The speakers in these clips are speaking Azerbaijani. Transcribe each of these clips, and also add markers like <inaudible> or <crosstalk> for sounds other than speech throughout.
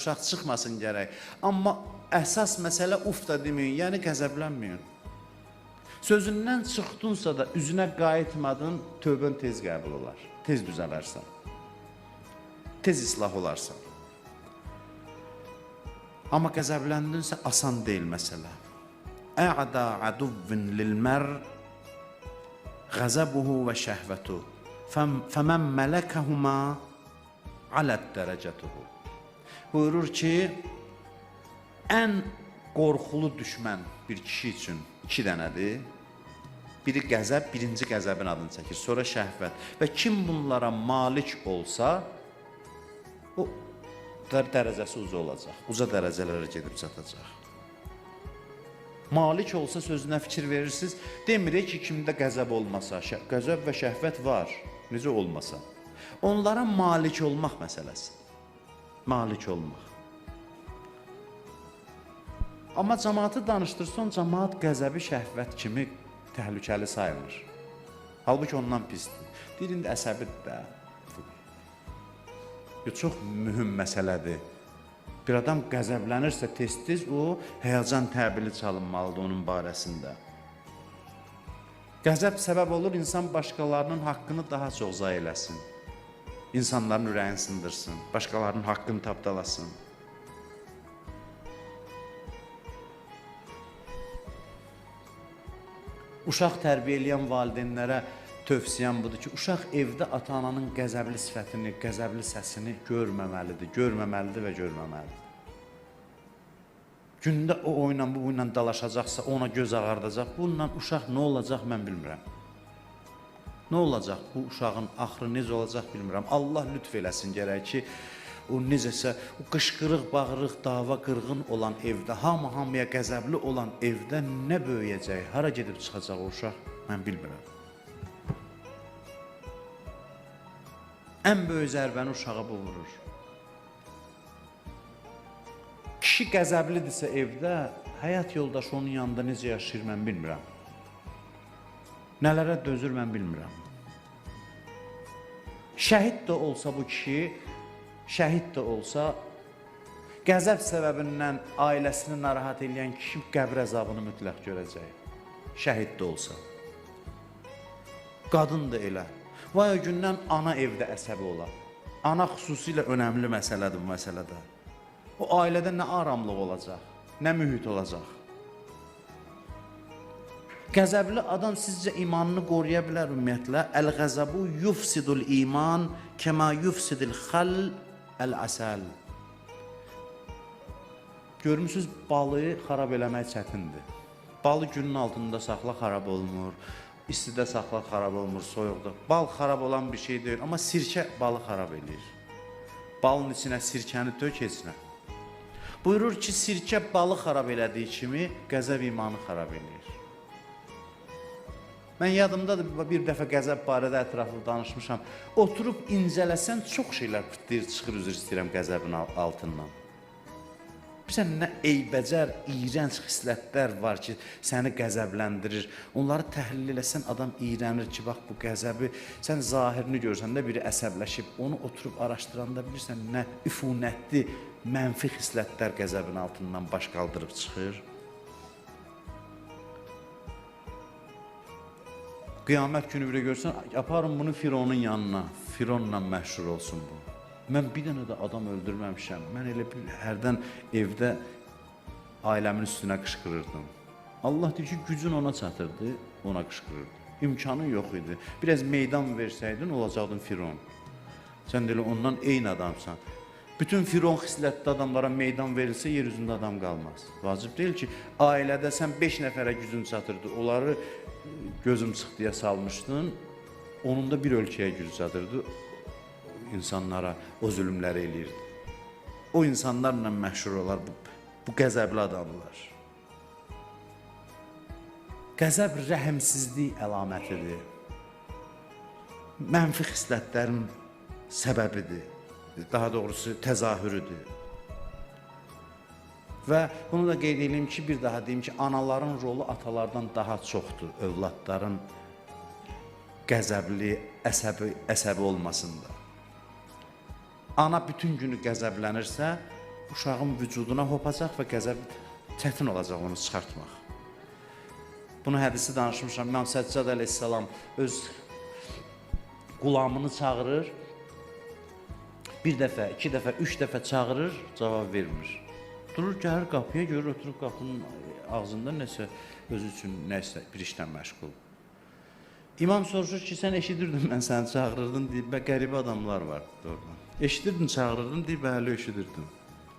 Uşaq çıxmasın gərək. Amma əsas məsələ uf da deməyin, yəni qəzəblənməyin. Sözündən çıxdınsa da üzünə qayıtmadın, tövbən tez qəbul olar. Tez düzələrsən. Tez islah olarsan. Amma qəzəbləndinsə asan deyil məsələ. Ə'da aduvvin lilmər qəzəbuhu və şəhvətu. Fəmən mələkəhuma alət dərəcətuhu buyurur ki ən qorxulu düşmən bir kişi üçün iki dənədir biri qəzəb, birinci qəzəbin adını çəkir, sonra şəhvət və kim bunlara malik olsa o dər dərəcəsi uca olacaq, uca dərəcələrə gedib çatacaq Malik olsa sözünə fikir verirsiniz. Demirik ki, kimdə qəzəb olmasa, qəzəb və şəhvət var. Necə olmasa? Onlara malik olmaq məsələsi. Malik olmaq. Amma cəmaatı danışdırsan, cəmaat qəzəbi şəhvət kimi təhlükəli saymır. Halbuki ondan pisdir. Deyir indi əsəbidir də. Bu çox mühüm məsələdir. Bir adam qəzəblənirsə tez-tez o həyəcan təbili çalınmalıdır onun barəsində. Qəzəb səbəb olur insan başqalarının haqqını daha çox zay eləsin. İnsanların ürəyini sındırsın, başqalarının haqqını tapdalasın. Uşaq tərbiyə edən valideynlərə tövsiyəm budur ki, uşaq evdə ata-ananın qəzəbli sifətini, qəzəbli səsini görməməlidir, görməməlidir və görməməlidir. Gündə o oyunla bu oyunla dalaşacaqsa, ona göz ağardacaq. Bununla uşaq nə olacaq mən bilmirəm. Nə olacaq? Bu uşağın axırı necə olacaq bilmirəm. Allah lütf eləsin gərək ki, o necəsə o qışqırıq, bağırıq, dava, qırğın olan evdə, hamı hamıya qəzəbli olan evdə nə böyüyəcək, hara gedib çıxacaq o uşaq mən bilmirəm. Ən böyük zərbəni uşağa bu vurur. Kişi qəzəblidirsə evdə, həyat yoldaşı onun yanında necə yaşayır mən bilmirəm. Nələrə dözür mən bilmirəm. Şəhid də olsa bu kişi, şəhid də olsa qəzəb səbəbindən ailəsini narahat edən kişi qəbr əzabını mütləq görəcək. Şəhid də olsa. Qadın da elə. Vay o gündən ana evdə əsəbi olar. Ana xüsusilə önəmli məsələdir bu məsələdə. O ailədə nə aramlıq olacaq, nə mühit olacaq. Qəzəbli adam sizcə imanını qoruya bilər ümumiyyətlə? Əl-qəzəbu yufsidul iman kəma yufsidul xal əl-əsəl. Görmüsüz balığı xarab eləmək çətindir. Balı günün altında saxla xarab olmur. İstidə saxla xarab olmur, soyuqda. Bal xarab olan bir şey deyil, amma sirkə balı xarab eləyir. Balın içinə sirkəni tök içinə. Buyurur ki, sirkə balı xarab elədiyi kimi qəzəb imanı xarab eləyir. Mən yadımdadır bir dəfə qəzəb barədə ətraflı danışmışam. Oturub incələsən çox şeylər pıtlayır, çıxır üzr istəyirəm qəzəbin al- altından. Bilirsən nə eybəcər, iyrənc xislətlər var ki, səni qəzəbləndirir. Onları təhlil eləsən adam iyrənir ki, bax bu qəzəbi sən zahirini görsən də biri əsəbləşib, onu oturub araşdıranda bilirsən nə üfunətli, mənfi xislətlər qəzəbin altından baş qaldırıb çıxır. Qiyamət günü bir görsən, aparın bunu Fironun yanına. Fironla məşhur olsun bu. Mən bir dənə də adam öldürməmişəm. Mən elə bir hərdən evdə ailəmin üstünə qışqırırdım. Allah deyir ki, gücün ona çatırdı, ona qışqırırdı. İmkanın yox idi. Biraz meydan versəydin, olacaqdın Firon. Sən də elə ondan eyni adamsan. Bütün Firon xislətli adamlara meydan verilsə yer üzündə adam qalmaz. Vacib deyil ki, ailədə sən 5 nəfərə gücün çatırdı. Onları gözüm deyə salmışdın. Onun da bir ölkəyə gücü çatırdı. insanlara o zülmləri eləyirdi. O insanlarla məşhur olar bu, bu qəzəbli adamlar. Qəzəb rəhimsizlik əlamətidir. Mənfi xislətlərin səbəbidir. Daha doğrusu təzahürüdür. Və bunu da qeyd edeyim ki, bir daha deyim ki, anaların rolu atalardan daha çoxdur övladların qəzəbli, əsəbi, əsəbi olmasında. Ana bütün günü qəzəblənirsə, uşağın vücuduna hopacaq və qəzəb çətin olacaq onu çıxartmaq. Bunu hədisi danışmışam. İmam Səccad əleyhissalam öz qulamını çağırır. Bir dəfə, iki dəfə, üç dəfə çağırır, cavab vermir. Durur, gəlir qapıya, görür oturub qapının ağzında nəsə özü üçün nəsə bir işlə məşğul. İmam soruşur ki, sən eşidirdin mən səni çağırırdım deyib, bə qəribə adamlar var orada. Eşidirdin, çağırırdın deyib, bəli eşidirdim.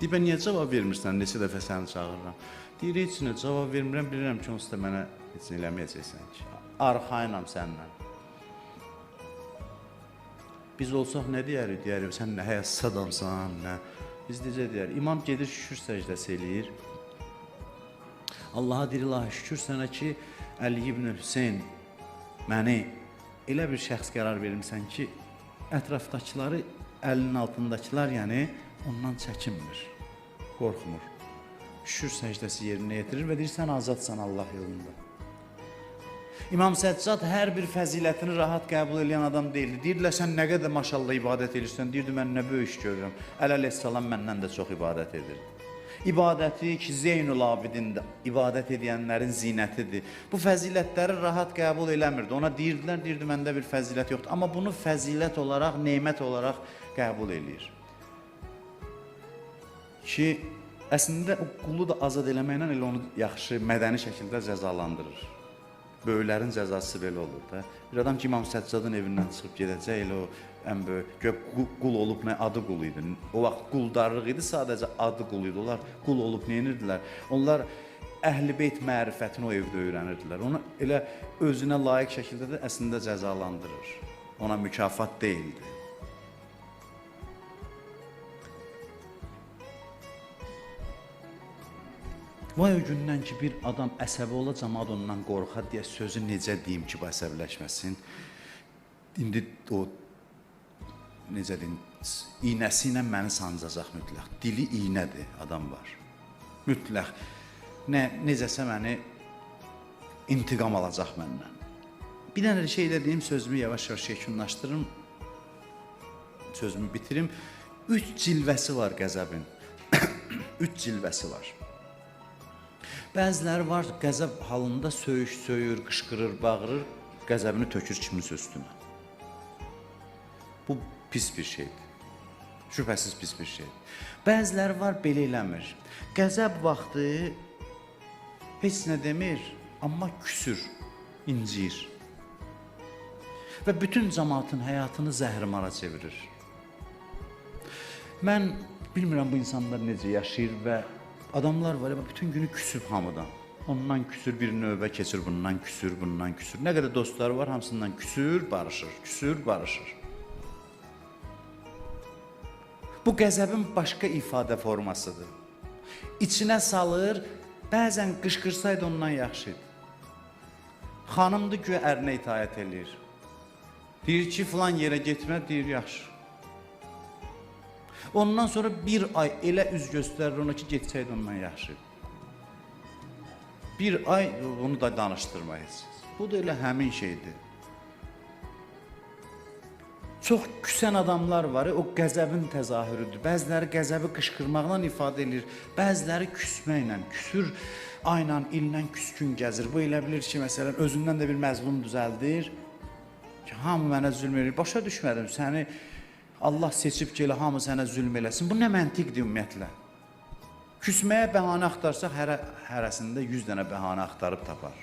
Deyib, bə niyə cavab vermirsən, neçə dəfə səni çağırıram? Deyir, heç nə cavab vermirəm, bilirəm ki, onsuz da mənə heç nə eləməyəcəksən ki. Arxayınam səndən. Biz olsaq nə deyərik? Deyərik, sən nə həyatsız adamsan, nə? Biz necə deyərik? İmam gedir şükür səcdəsi eləyir. Allaha deyir, ilahi şükür sənə ki, Əli ibn Hüseyn məni elə bir şəxs qərar vermisən ki, ətrafdakıları, əlinin altındakılar, yəni ondan çəkinmir, qorxmur. Şükür səcdəsi yerinə yetirir və deyir, sən azadsan Allah yolunda. İmam Səccad hər bir fəzilətini rahat qəbul edən adam deyildi. Deyirdilər sən nə qədər maşallah ibadət edirsən. Deyirdi mən nə böyük iş görürəm. Əl əleyhissalam məndən də çox ibadət edirdi. İbadəti ki Zeynul Abidindir, ibadət edənlərin zinətidir. Bu fəzilətləri rahat qəbul eləmirdi. Ona deyirdilər, deyirdi məndə bir fəzilət yoxdur. Amma bunu fəzilət olaraq, nemət olaraq qəbul eləyir. Ki əslində o qulu da azad eləməklə elə onu yaxşı, mədəni şəkildə cəzalandırır. Böyüklərin cəzası belə olur da. Bir adam ki İmam Səccadın evindən çıxıb gedəcək, elə o ən böyük gök qul, olub nə adı qul idi. O vaxt quldarlıq idi, sadəcə adı qul idi. Onlar qul olub nə edirdilər? Onlar Əhl-i Beyt mərifətini o evdə öyrənirdilər. Onu elə özünə layiq şəkildə də əslində cəzalandırır. Ona mükafat deyildi. Vay o gündən ki bir adam əsəbi ola cəmaət ondan qorxa deyə sözü necə deyim ki, bu əsəbləşməsin. İndi o necə deyim, iynəsi ilə məni sancacaq mütləq. Dili iynədir, adam var. Mütləq. Nə necəsə məni intiqam alacaq məndən. Bir dənə şey də deyim, sözümü yavaş-yavaş yekunlaşdırım. Sözümü bitirim. Üç cilvəsi var qəzəbin. <coughs> Üç cilvəsi var. Bəziləri var qəzəb halında söyüş, söyür, qışqırır, bağırır, qəzəbini tökür kiminsə üstünə. Bu pis bir şeydir. Şübhəsiz pis bir şeydir. Bəziləri var belə eləmir. Qəzəb vaxtı heç nə demir, amma küsür, incir. Və bütün cəmaatın həyatını zəhrimara çevirir. Mən bilmirəm bu insanlar necə yaşayır və adamlar var ya bütün günü küsüb hamıdan. Ondan küsür bir növbə keçir, bundan küsür, bundan küsür. Nə qədər dostları var, hamısından küsür, barışır, küsür, barışır. Bu qəzəbin başqa ifadə formasıdır. İçinə salır, bəzən qışqırsaydı ondan yaxşı idi. Xanımdır güya ərinə itaət eləyir. Deyir ki, filan yerə getmə, deyir yaxşı. Ondan sonra bir ay elə üz göstərir ona ki, getsəydi ondan yaxşı. Bir ay onu da danışdırmayasınız. Bu da elə həmin şeydir. Çox küsən adamlar var, o qəzəbin təzahürüdür. Bəziləri qəzəbi qışqırmaqla ifadə edir, bəziləri küsməklə, küsür, ayla, illə küskün gəzir. Bu elə bilir ki, məsələn, özündən də bir məzlum düzəldir ki, hamı mənə zülm edir. Başa düşmədim, səni Allah seçib ki, elə hamı sənə zülm eləsin. Bu nə məntiqdir ümumiyyətlə? Küsməyə bəhanə axtarsaq hərə, hərəsində 100 dənə bəhanə axtarıb tapar.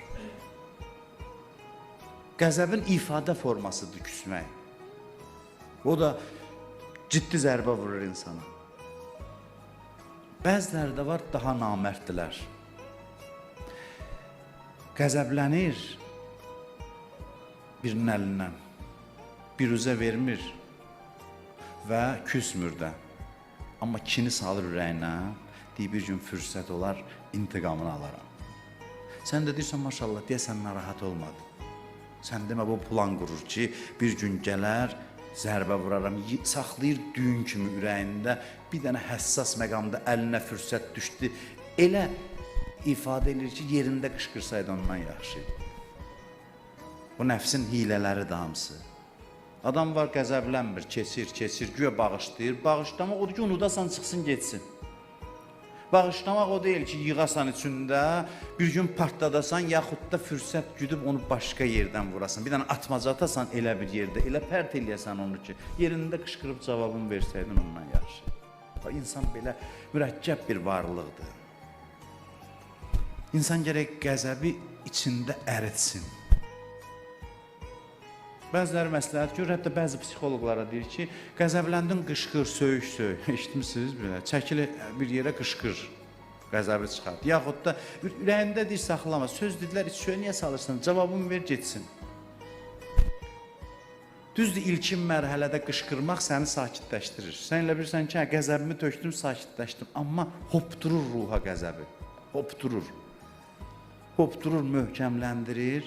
Qəzəbin ifadə formasıdır küsmək. O da ciddi zərbə vurur insana. Bəziləri də var daha namərddirlər. Qəzəblənir birinin əlindən. Biruzə vermir və küsmür də. Amma kini salır ürəyinə, deyir bir gün fürsət olar, intiqamını alaram. Sən də deyirsən maşallah, deyəsən narahat olmadı. Sən demə bu plan qurur ki, bir gün gələr, zərbə vuraram, saxlayır düyün kimi ürəyində, bir dənə həssas məqamda əlinə fürsət düşdü. Elə ifadə edir ki, yerində qışqırsaydı ondan yaxşı idi. Bu nəfsin hilələri də hamısı. Adam var qəzəblənmir, keçir, keçir, güya bağışlayır. Bağışlamaq odur ki, unudasan, çıxsın, getsin. Bağışlamaq o deyil ki, yığasan içində, bir gün partladasan, yaxud da fürsət güdüb onu başqa yerdən vurasan. Bir dənə atmaca atasan elə bir yerdə, elə pərt eləyəsən onu ki, yerində qışqırıb cavabını versəydin ondan yaxşı. İnsan belə mürəkkəb bir varlıqdır. İnsan gərək qəzəbi içində əritsin. Bəziləri məsləhət görür, hətta bəzi psixoloqlara deyir ki, qəzəbləndin qışqır, söyüş, söyüş. <laughs> Eşitmisiniz belə? Çəkil bir yerə qışqır. Qəzəbi çıxart. Yaxud da ürəyində deyir saxlama. Söz dedilər, iç suya niyə salırsan? Cavabını ver, getsin. Düzdür, ilkin mərhələdə qışqırmaq səni sakitləşdirir. Sən elə bilirsən ki, hə, qəzəbimi tökdüm, sakitləşdim, amma hopdurur ruha qəzəbi. Hopdurur. Hopdurur, möhkəmləndirir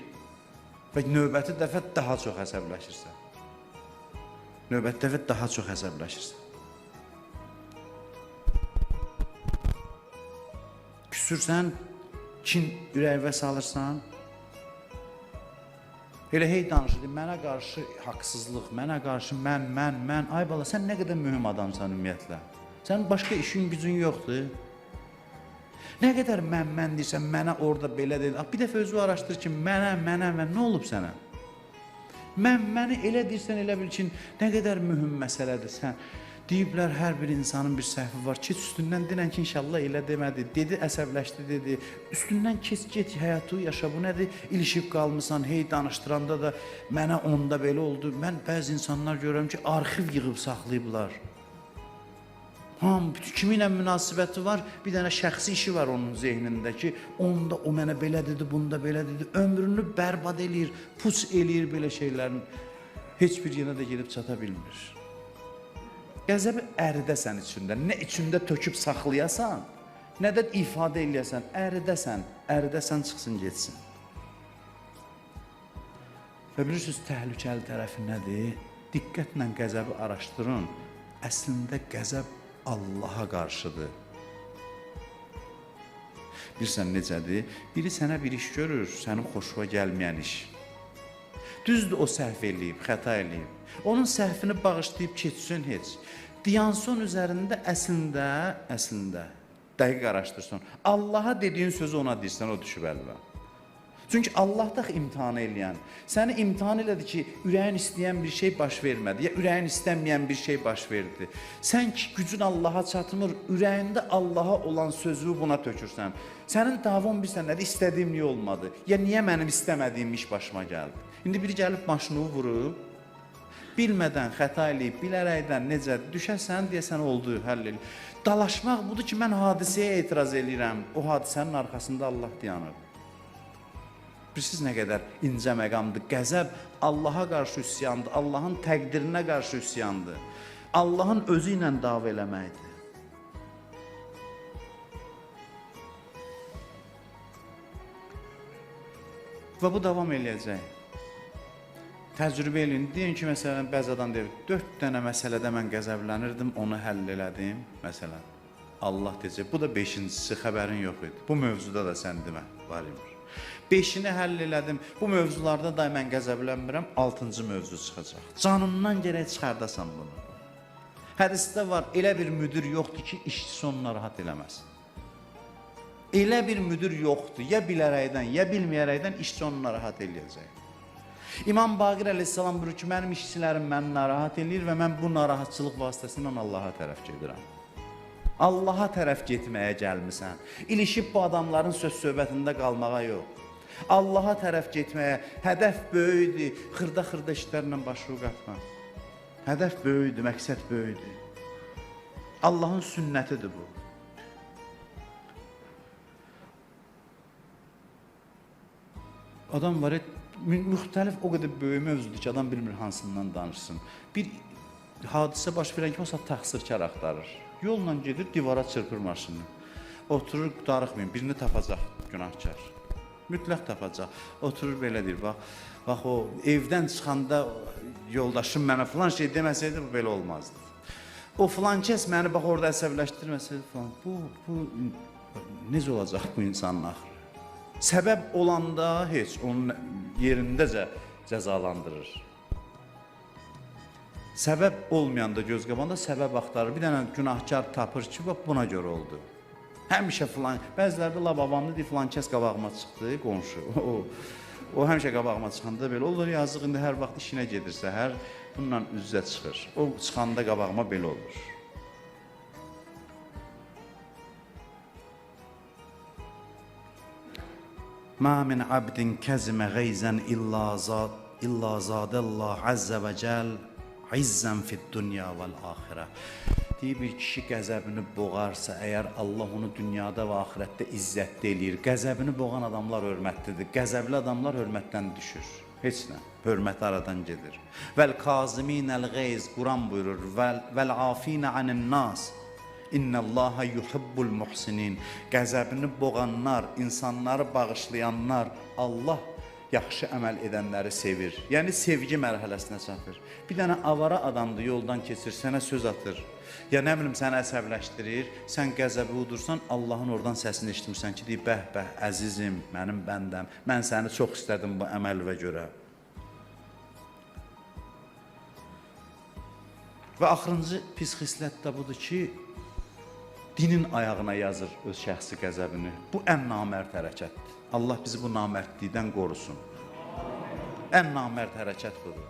və növbəti dəfə daha çox əsəbləşirsən. Növbəti dəfə daha çox əsəbləşirsən. Küsürsən, kin ürəyivə salırsan, Elə hey danışır, mənə qarşı haqsızlıq, mənə qarşı mən, mən, mən. Ay bala, sən nə qədər mühüm adamsan ümumiyyətlə. Sənin başqa işin, gücün yoxdur. Nə qədər mən, mən deyirsən, mənə orada belə dedi. Bir dəfə özü araşdır ki, mənə, mənə, mən nə olub sənə? Mən, məni elə deyirsən, elə bil ki, nə qədər mühüm məsələdir sən. Deyiblər hər bir insanın bir səhvi var. Keç üstündən denən ki, inşallah elə demədi. Dedi, əsəbləşdi dedi. Üstündən keç, get, həyatı yaşa. Bu nədir? İlişib qalmısan, hey danışdıranda da mənə onda belə oldu. Mən bəzi insanlar görürəm ki, arxiv yığıb saxlayıblar. Ham kiminlə münasibəti var, bir dənə şəxsi işi var onun zehnində ki, onda o mənə belə dedi, bunda belə dedi. Ömrünü bərbad eləyir, puç eləyir belə şeylərin. Heç bir yerə də gedib çata bilmir. Qəzəbi əridəsən içində. Nə içində töküb saxlayasan, nə də ifadə eləyəsən, əridəsən, əridəsən çıxsın getsin. Və bilirsiniz təhlükəli tərəfi nədir? Diqqətlə qəzəbi araşdırın. Əslində qəzəb Allaha qarşıdır. Bilirsən necədir? Biri sənə bir iş görür, sənin xoşuna gəlməyən iş. Düzdür o səhv eləyib, xəta eləyib. Onun səhvini bağışlayıb keçsin heç. Diyanson üzərində əslində, əslində dəqiq araşdırsın. Allaha dediyin sözü ona deyirsən, o düşüb əlvə. Çünki Allah da imtahan eləyən. Səni imtahan elədi ki, ürəyin istəyən bir şey baş vermədi, ya ürəyin istəməyən bir şey baş verdi. Sən ki gücün Allaha çatmır, ürəyində Allaha olan sözü buna tökürsən. Sənin davon bilsən nədir? İstədiyim niyə olmadı? Ya niyə mənim istəmədiyim iş başıma gəldi? İndi biri gəlib maşını vurub, bilmədən xəta eləyib, bilərəkdən necə düşəsən deyəsən oldu, həll el. Dalaşmaq budur ki, mən hadisəyə etiraz eləyirəm. O hadisənin arxasında Allah dayanır. Bilirsiniz nə qədər incə məqamdır. Qəzəb Allaha qarşı üsyandır, Allahın təqdirinə qarşı üsyandır. Allahın özü ilə dava eləməkdir. Və bu davam eləyəcək. Təcrübə eləyin. Deyin ki, məsələn, bəzi adam deyir, 4 dənə məsələdə mən qəzəblənirdim, onu həll elədim, məsələn. Allah deyəcək, bu da 5-incisi xəbərin yox idi. Bu mövzuda da sən demə, var imiş. 5-ini həll elədim. Bu mövzularda da mən qəzəblənmirəm, 6-cı mövzu çıxacaq. Canından gərək çıxardasan bunu. Hədisdə var, elə bir müdir yoxdur ki, işçisi onu narahat eləməz. Elə bir müdir yoxdur, ya bilərəkdən, ya bilməyərəkdən işçi onu narahat eləyəcək. İmam Baqir əleyhissalam buyurur ki, mənim işçilərim məni narahat eləyir və mən bu narahatçılıq vasitəsilə Allaha tərəf gedirəm. Allaha tərəf getməyə gəlmisən. İlişib bu adamların söz söhbətində qalmağa yox. Allaha tərəf getməyə hədəf böyükdür, xırda-xırda işlərlə başını qatma. Hədəf böyükdür, məqsəd böyükdür. Allahın sünnətidir bu. Adam var, mü- müxtəlif o qədər böyük mövzudur ki, adam bilmir hansından danışsın. Bir hadisə baş verən kimi o təqsirkar axtarır. Yolla gedir, divara çırpır maşını. Oturur, darıxmayın, birini tapacaq günahkar. Mütləq tapacaq. Oturur belə deyir, bax, bax o evdən çıxanda yoldaşım mənə falan şey deməsəydi bu belə olmazdı. O falan kəs məni bax orada əsəbləşdirməsəydi falan. Bu bu necə olacaq bu insanın axırı? Səbəb olanda heç onun yerindəcə cəzalandırır. Səbəb olmayanda göz qabağında səbəb axtarır. Bir dənə günahkar tapır ki, bax buna görə oldu. Həmişə filan, bəziləri də la babamdı deyir filan kəs qabağıma çıxdı, qonşu. <laughs> O, o həmişə qabağıma çıxanda belə olur, yazıq indi hər vaxt işinə gedirsə, hər bununla üz-üzə çıxır. O çıxanda qabağıma belə olur. Ma min abdin kəzmə geyzən illa zad illa zadəllah əzzə və cəl izzən fid dünya vəl axirə. Deyir bir kişi qəzəbini boğarsa, əgər Allah onu dünyada və axirətdə izzətli eləyir. Qəzəbini boğan adamlar hörmətlidir. Qəzəbli adamlar hörmətdən düşür. Heç nə. Hörmət aradan gedir. Vəl kaziminəl qeyz Quran buyurur. Vəl vəl afinə anin nas. İnnallaha yuhibbul muhsinin. Qəzəbini boğanlar, insanları bağışlayanlar Allah yaxşı əməl edənləri sevir. Yəni sevgi mərhələsinə çatır. Bir dənə avara adamdır, yoldan keçir, sənə söz atır. Ya nə bilim səni əsəbləşdirir, sən qəzəbi udursan, Allahın oradan səsini eşitmirsən ki, deyir, bəh, bəh, əzizim, mənim bəndəm. Mən səni çox istədim bu əməl və görə. Və axırıncı pis xislət də budur ki, dinin ayağına yazır öz şəxsi qəzəbini. Bu ən namərd hərəkətdir. Allah bizi bu namərdlikdən qorusun. Ən namərd hərəkət budur.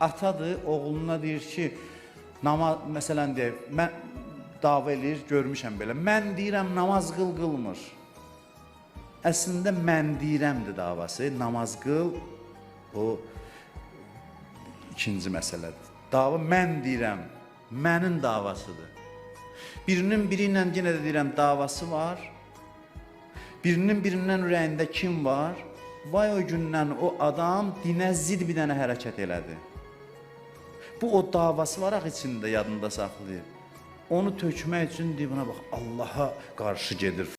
Atadır, oğluna deyir ki, namaz məsələn deyək, mən dava eləyir, görmüşəm belə. Mən deyirəm namaz qıl qılmır. Əslində mən deyirəmdir davası. Namaz qıl o ikinci məsələdir. Dava mən deyirəm, mənin davasıdır. Birinin biri ilə yenə də deyirəm davası var. Birinin birindən ürəyində kim var? Vay o gündən o adam dinə zid bir dənə hərəkət elədi. Bu o davası var axı içində yadında saxlayır. Onu tökmək üçün buna bax Allaha qarşı gedir